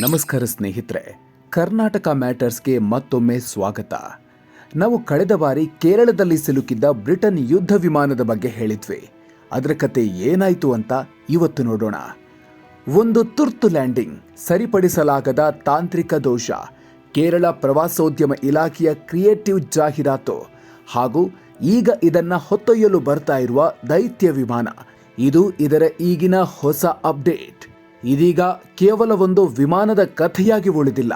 ನಮಸ್ಕಾರ ಸ್ನೇಹಿತರೆ, ಕರ್ನಾಟಕ ಮ್ಯಾಟರ್ಸ್ಗೆ ಮತ್ತೊಮ್ಮೆ ಸ್ವಾಗತ. ನಾವು ಕಳೆದ ಬಾರಿ ಕೇರಳದಲ್ಲಿ ಸಿಲುಕಿದ್ದ ಬ್ರಿಟನ್ ಯುದ್ಧ ವಿಮಾನದ ಬಗ್ಗೆ ಹೇಳಿದ್ವಿ. ಅದರ ಕತೆ ಏನಾಯಿತು ಅಂತ ಇವತ್ತು ನೋಡೋಣ. ಒಂದು ತುರ್ತು ಲ್ಯಾಂಡಿಂಗ್, ಸರಿಪಡಿಸಲಾಗದ ತಾಂತ್ರಿಕ ದೋಷ, ಕೇರಳ ಪ್ರವಾಸೋದ್ಯಮ ಇಲಾಖೆಯ ಕ್ರಿಯೇಟಿವ್ ಜಾಹೀರಾತು, ಹಾಗೂ ಈಗ ಇದನ್ನ ಹೊತ್ತೊಯ್ಯಲು ಬರ್ತಾ ಇರುವ ದೈತ್ಯ ವಿಮಾನ. ಇದು ಇದರ ಈಗಿನ ಹೊಸ ಅಪ್ಡೇಟ್. ಇದೀಗ ಕೇವಲ ಒಂದು ವಿಮಾನದ ಕಥೆಯಾಗಿ ಉಳಿದಿಲ್ಲ.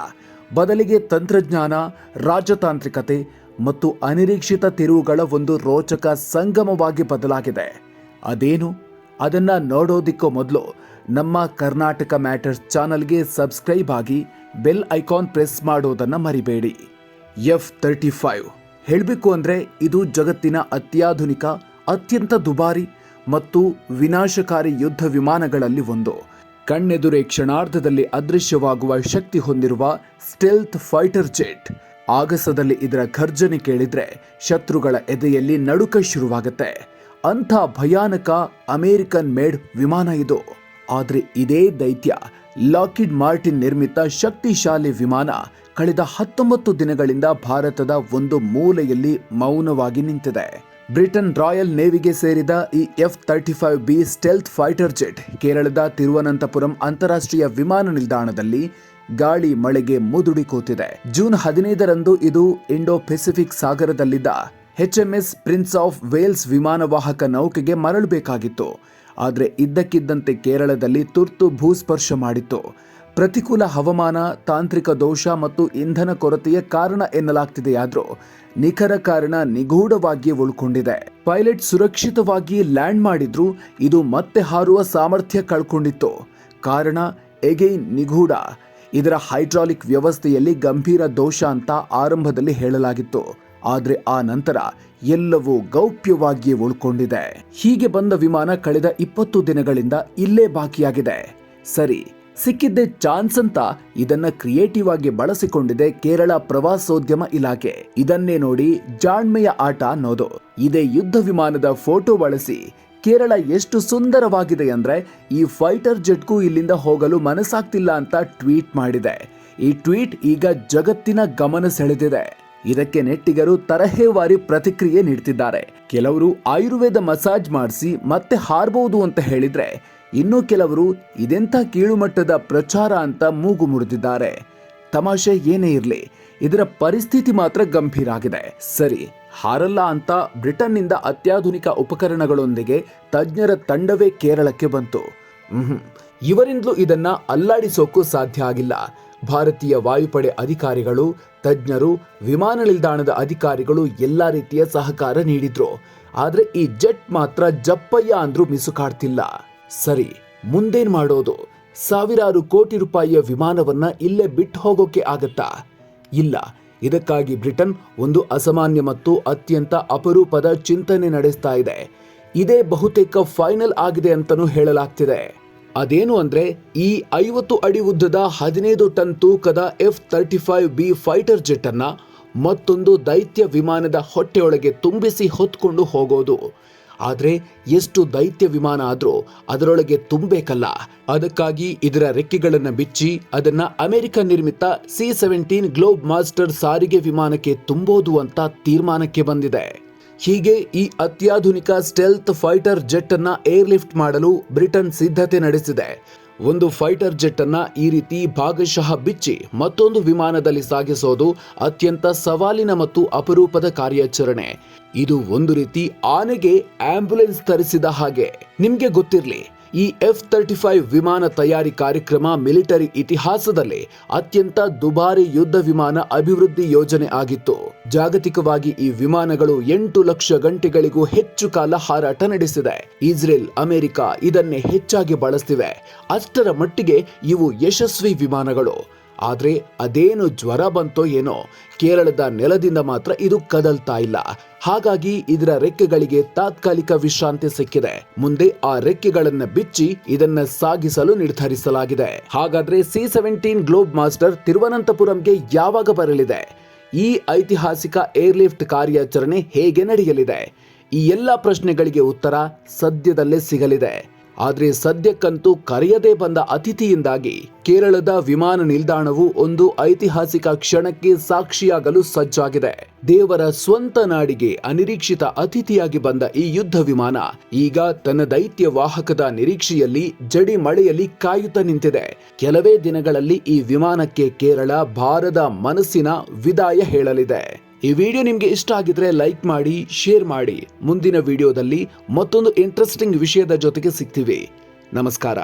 ಬದಲಿಗೆ ತಂತ್ರಜ್ಞಾನ, ರಾಜತಾಂತ್ರಿಕತೆ ಮತ್ತು ಅನಿರೀಕ್ಷಿತ ತಿರುವುಗಳ ಒಂದು ರೋಚಕ ಸಂಗಮವಾಗಿ ಬದಲಾಗಿದೆ. ಅದೇನು? ಅದನ್ನು ನೋಡೋದಿಕ್ಕೂ ಮೊದಲು ನಮ್ಮ ಕರ್ನಾಟಕ ಮ್ಯಾಟರ್ಸ್ ಚಾನಲ್ಗೆ ಸಬ್ಸ್ಕ್ರೈಬ್ ಆಗಿ ಬೆಲ್ ಐಕಾನ್ ಪ್ರೆಸ್ ಮಾಡೋದನ್ನ ಮರಿಬೇಡಿ. ಎಫ್ ತರ್ಟಿ ಫೈವ್ ಹೇಳಬೇಕು ಅಂದರೆ ಇದು ಜಗತ್ತಿನ ಅತ್ಯಾಧುನಿಕ, ಅತ್ಯಂತ ದುಬಾರಿ ಮತ್ತು ವಿನಾಶಕಾರಿ ಯುದ್ಧ ವಿಮಾನಗಳಲ್ಲಿ ಒಂದು. ಕಣ್ಣೆದುರೇ ಕ್ಷಣಾರ್ಧದಲ್ಲಿ ಅದೃಶ್ಯವಾಗುವ ಶಕ್ತಿ ಹೊಂದಿರುವ ಸ್ಟೆಲ್ತ್ ಫೈಟರ್ ಜೆಟ್. ಆಗಸದಲ್ಲಿ ಇದರ ಘರ್ಜನೆ ಕೇಳಿದ್ರೆ ಶತ್ರುಗಳ ಎದೆಯಲ್ಲಿ ನಡುಕ ಶುರುವಾಗುತ್ತೆ. ಅಂಥ ಭಯಾನಕ ಅಮೇರಿಕನ್ ಮೇಡ್ ವಿಮಾನ ಇದು. ಆದರೆ ಇದೇ ದೈತ್ಯ, ಲಾಕಿಡ್ ಮಾರ್ಟಿನ್ ನಿರ್ಮಿತ ಶಕ್ತಿಶಾಲಿ ವಿಮಾನ ಕಳೆದ ಹತ್ತೊಂಬತ್ತು ದಿನಗಳಿಂದ ಭಾರತದ ಒಂದು ಮೂಲೆಯಲ್ಲಿ ಮೌನವಾಗಿ ನಿಂತಿದೆ. ಬ್ರಿಟನ್ ರಾಯಲ್ ನೇವಿಗೆ ಸೇರಿದ ಈ F thirty five B stealth fighter jet, ಕೇರಳದ ತಿರುವನಂತಪುರಂ ಅಂತಾರಾಷ್ಟ್ರೀಯ ವಿಮಾನ ನಿಲ್ದಾಣದಲ್ಲಿ ಗಾಳಿ ಮಳೆಗೆ ಮುದುಡಿ ಕೂತಿದೆ. ಜೂನ್ ಹದಿನೈದರಂದು ಇದು ಇಂಡೋ ಪೆಸಿಫಿಕ್ ಸಾಗರದಲ್ಲಿದ್ದ ಎಚ್ಎಂಎಸ್ ಪ್ರಿನ್ಸ್ ಆಫ್ ವೇಲ್ಸ್ ವಿಮಾನವಾಹಕ ನೌಕೆಗೆ ಮರಳಬೇಕಾಗಿತ್ತು. ಆದರೆ ಇದ್ದಕ್ಕಿದ್ದಂತೆ ಕೇರಳದಲ್ಲಿ ತುರ್ತು ಭೂಸ್ಪರ್ಶ ಮಾಡಿತ್ತು. ಪ್ರತಿಕೂಲ ಹವಾಮಾನ, ತಾಂತ್ರಿಕ ದೋಷ ಮತ್ತು ಇಂಧನ ಕೊರತೆಯ ಕಾರಣ ಎನ್ನಲಾಗ್ತಿದೆಯಾದರೂ ನಿಖರ ಕಾರಣ ನಿಗೂಢವಾಗಿಯೇ ಉಳ್ಕೊಂಡಿದೆ. ಪೈಲಟ್ ಸುರಕ್ಷಿತವಾಗಿ ಲ್ಯಾಂಡ್ ಮಾಡಿದ್ರು ಇದು ಮತ್ತೆ ಹಾರುವ ಸಾಮರ್ಥ್ಯ ಕಳ್ಕೊಂಡಿತ್ತು. ಕಾರಣ ಎಗೈನ್ ನಿಗೂಢ. ಇದರ ಹೈಡ್ರಾಲಿಕ್ ವ್ಯವಸ್ಥೆಯಲ್ಲಿ ಗಂಭೀರ ದೋಷ ಅಂತ ಆರಂಭದಲ್ಲಿ ಹೇಳಲಾಗಿತ್ತು. ಆದರೆ ಆ ನಂತರ ಎಲ್ಲವೂ ಗೌಪ್ಯವಾಗಿಯೇ ಉಳ್ಕೊಂಡಿದೆ. ಹೀಗೆ ಬಂದ ವಿಮಾನ ಕಳೆದ ಇಪ್ಪತ್ತು ದಿನಗಳಿಂದ ಇಲ್ಲೇ ಬಾಕಿಯಾಗಿದೆ. ಸರಿ ಸಿಕ್ಕಿದ್ದೆ ಚಾನ್ಸ್ ಅಂತ ಇದನ್ನ ಕ್ರಿಯೇಟಿವ್ ಆಗಿ ಬಳಸಿಕೊಂಡಿದೆ ಕೇರಳ ಪ್ರವಾಸೋದ್ಯಮ ಇಲಾಖೆ. ಇದನ್ನೇ ನೋಡಿ ಜಾಣ್ಮೆಯ ಆಟ ಅನ್ನೋದು. ಇದೇ ಯುದ್ಧ ವಿಮಾನದ ಫೋಟೋ ಬಳಸಿ ಕೇರಳ ಎಷ್ಟು ಸುಂದರವಾಗಿದೆ ಅಂದ್ರೆ ಈ ಫೈಟರ್ ಜೆಟ್ಗೂ ಇಲ್ಲಿಂದ ಹೋಗಲು ಮನಸ್ಸಾಗ್ತಿಲ್ಲ ಅಂತ ಟ್ವೀಟ್ ಮಾಡಿದೆ. ಈ ಟ್ವೀಟ್ ಈಗ ಜಗತ್ತಿನ ಗಮನ ಸೆಳೆದಿದೆ. ಇದಕ್ಕೆ ನೆಟ್ಟಿಗರು ತರಹೇವಾರಿ ಪ್ರತಿಕ್ರಿಯೆ ನೀಡ್ತಿದ್ದಾರೆ. ಕೆಲವರು ಆಯುರ್ವೇದ ಮಸಾಜ್ ಮಾಡಿಸಿ ಮತ್ತೆ ಹಾರಬಹುದು ಅಂತ ಹೇಳಿದ್ರೆ ಇನ್ನು ಕೆಲವರು ಇದೆಂಥ ಕೀಳುಮಟ್ಟದ ಪ್ರಚಾರ ಅಂತ ಮೂಗು ಮುರಿದಿದ್ದಾರೆ. ತಮಾಷೆ ಏನೇ ಇರಲಿ, ಇದರ ಪರಿಸ್ಥಿತಿ ಮಾತ್ರ ಗಂಭೀರ ಆಗಿದೆ. ಸರಿ, ಹಾರಲ್ಲ ಅಂತ ಬ್ರಿಟನ್ನಿಂದ ಅತ್ಯಾಧುನಿಕ ಉಪಕರಣಗಳೊಂದಿಗೆ ತಜ್ಞರ ತಂಡವೇ ಕೇರಳಕ್ಕೆ ಬಂತು. ಇವರಿಂದಲೂ ಇದನ್ನ ಅಲ್ಲಾಡಿಸೋಕ್ಕೂ ಸಾಧ್ಯ ಆಗಿಲ್ಲ. ಭಾರತೀಯ ವಾಯುಪಡೆ ಅಧಿಕಾರಿಗಳು, ತಜ್ಞರು, ವಿಮಾನ ನಿಲ್ದಾಣದ ಅಧಿಕಾರಿಗಳು ಎಲ್ಲ ರೀತಿಯ ಸಹಕಾರ ನೀಡಿದ್ರು. ಆದರೆ ಈ ಜೆಟ್ ಮಾತ್ರ ಜಪ್ಪಯ್ಯ ಅಂದ್ರೂ ಮಿಸುಕಾಡ್ತಿಲ್ಲ. ಸರಿ, ಮುಂದೇನ್ ಮಾಡೋದು? ಸಾವಿರಾರು ಕೋಟಿ ರೂಪಾಯಿಯ ವಿಮಾನವನ್ನ ಇಲ್ಲೇ ಬಿಟ್ಟು ಹೋಗೋಕೆ ಆಗತ್ತಾ? ಇಲ್ಲ, ಇದಕ್ಕಾಗಿ ಬ್ರಿಟನ್ ಒಂದು ಅಸಾಮಾನ್ಯ ಮತ್ತು ಅತ್ಯಂತ ಅಪರೂಪದ ಚಿಂತನೆ ನಡೆಸ್ತಾ ಇದೆ. ಇದೇ ಬಹುತೇಕ ಫೈನಲ್ ಆಗಿದೆ ಅಂತಲೂ ಹೇಳಲಾಗ್ತಿದೆ. ಅದೇನು ಅಂದ್ರೆ, ಈ ಐವತ್ತು ಅಡಿ ಉದ್ದದ ಹದಿನೈದು ಟನ್ ತೂಕದ F thirty five B fighter jet ಅನ್ನ ಮತ್ತೊಂದು ದೈತ್ಯ ವಿಮಾನದ ಹೊಟ್ಟೆಯೊಳಗೆ ತುಂಬಿಸಿ ಹೊತ್ಕೊಂಡು ಹೋಗೋದು. ಆದ್ರೆ ಎಷ್ಟು ದೈತ್ಯ ವಿಮಾನ ಆದರೂ ಅದರೊಳಗೆ ತುಂಬಬೇಕಲ್ಲ. ಅದಕ್ಕಾಗಿ ಇದರ ರೆಕ್ಕೆಗಳನ್ನು ಬಿಚ್ಚಿ ಅದನ್ನ ಅಮೆರಿಕ ನಿರ್ಮಿತ ಸಿ ಸೆವೆಂಟೀನ್ ಗ್ಲೋಬ್ ಮಾಸ್ಟರ್ ಸಾರಿಗೆ ವಿಮಾನಕ್ಕೆ ತುಂಬೋದು ಅಂತ ತೀರ್ಮಾನಕ್ಕೆ ಬಂದಿದೆ. ಹೀಗೆ ಈ ಅತ್ಯಾಧುನಿಕ ಸ್ಟೆಲ್ತ್ ಫೈಟರ್ ಜೆಟ್ ಅನ್ನ ಏರ್ ಲಿಫ್ಟ್ ಮಾಡಲು ಬ್ರಿಟನ್ ಸಿದ್ಧತೆ ನಡೆಸಿದೆ. ಒಂದು ಫೈಟರ್ ಜೆಟ್ ಅನ್ನ ಈ ರೀತಿ ಭಾಗಶಃ ಬಿಚ್ಚಿ ಮತ್ತೊಂದು ವಿಮಾನದಲ್ಲಿ ಸಾಗಿಸೋದು ಅತ್ಯಂತ ಸವಾಲಿನ ಮತ್ತು ಅಪರೂಪದ ಕಾರ್ಯಾಚರಣೆ. ಇದು ಒಂದು ರೀತಿ ಆನೆಗೆ ಆಂಬ್ಯುಲೆನ್ಸ್ ತರಿಸಿದ ಹಾಗೆ. ನಿಮ್ಗೆ ಗೊತ್ತಿರ್ಲಿ. ಈ ಎಫ್ ತರ್ಟಿ ಫೈವ್ ವಿಮಾನ ತಯಾರಿ ಕಾರ್ಯಕ್ರಮ ಮಿಲಿಟರಿ ಇತಿಹಾಸದಲ್ಲಿ ಅತ್ಯಂತ ದುಬಾರಿ ಯುದ್ಧ ವಿಮಾನ ಅಭಿವೃದ್ಧಿ ಯೋಜನೆ ಆಗಿತ್ತು. ಜಾಗತಿಕವಾಗಿ ಈ ವಿಮಾನಗಳು ಎಂಟು ಲಕ್ಷ ಗಂಟೆಗಳಿಗೂ ಹೆಚ್ಚು ಕಾಲ ಹಾರಾಟ ನಡೆಸಿದೆ. ಇಸ್ರೇಲ್, ಅಮೆರಿಕ ಇದನ್ನೇ ಹೆಚ್ಚಾಗಿ ಬಳಸ್ತಿವೆ. ಅಷ್ಟರ ಮಟ್ಟಿಗೆ ಇವು ಯಶಸ್ವಿ ವಿಮಾನಗಳು. ಆದ್ರೆ ಅದೇನು ಜ್ವರ ಬಂತೋ ಏನೋ ಕೇರಳದ ನೆಲದಿಂದ ಮಾತ್ರ ಇದು ಕದಲ್ತಾ ಇಲ್ಲ. ಹಾಗಾಗಿ ಇದರ ರೆಕ್ಕೆಗಳಿಗೆ ತಾತ್ಕಾಲಿಕ ವಿಶ್ರಾಂತಿ ಸಿಕ್ಕಿದೆ. ಮುಂದೆ ಆ ರೆಕ್ಕೆಗಳನ್ನ ಬಿಚ್ಚಿ ಇದನ್ನ ಸಾಗಿಸಲು ನಿರ್ಧರಿಸಲಾಗಿದೆ. ಹಾಗಾದ್ರೆ ಸಿ ಸೆವೆಂಟೀನ್ ಗ್ಲೋಬ್ ಮಾಸ್ಟರ್ ತಿರುವನಂತಪುರಂಗೆ ಯಾವಾಗ ಬರಲಿದೆ? ಈ ಐತಿಹಾಸಿಕ ಏರ್ಲಿಫ್ಟ್ ಕಾರ್ಯಾಚರಣೆ ಹೇಗೆ ನಡೆಯಲಿದೆ? ಈ ಎಲ್ಲ ಪ್ರಶ್ನೆಗಳಿಗೆ ಉತ್ತರ ಸದ್ಯದಲ್ಲೇ ಸಿಗಲಿದೆ. ಆದ್ರೆ ಸದ್ಯಕ್ಕಂತೂ ಕರೆಯದೇ ಬಂದ ಅತಿಥಿಯಿಂದಾಗಿ ಕೇರಳದ ವಿಮಾನ ನಿಲ್ದಾಣವು ಒಂದು ಐತಿಹಾಸಿಕ ಕ್ಷಣಕ್ಕೆ ಸಾಕ್ಷಿಯಾಗಲು ಸಜ್ಜಾಗಿದೆ. ದೇವರ ಸ್ವಂತ ನಾಡಿಗೆ ಅನಿರೀಕ್ಷಿತ ಅತಿಥಿಯಾಗಿ ಬಂದ ಈ ಯುದ್ಧ ವಿಮಾನ ಈಗ ತನ್ನ ದೈತ್ಯ ವಾಹಕದ ನಿರೀಕ್ಷೆಯಲ್ಲಿ ಜಡಿ ಮಳೆಯಲ್ಲಿ ಕಾಯುತ್ತ ನಿಂತಿದೆ. ಕೆಲವೇ ದಿನಗಳಲ್ಲಿ ಈ ವಿಮಾನಕ್ಕೆ ಕೇರಳ ಭಾರದ ಮನಸ್ಸಿನ ವಿದಾಯ ಹೇಳಲಿದೆ. ಈ ವಿಡಿಯೋ ನಿಮಗೆ ಇಷ್ಟ ಆಗಿದ್ರೆ ಲೈಕ್ ಮಾಡಿ, ಶೇರ್ ಮಾಡಿ. ಮುಂದಿನ ವಿಡಿಯೋದಲ್ಲಿ ಮತ್ತೊಂದು ಇಂಟ್ರೆಸ್ಟಿಂಗ್ ವಿಷಯದ ಜೊತೆಗೆ ಸಿಗ್ತೀವಿ. ನಮಸ್ಕಾರ.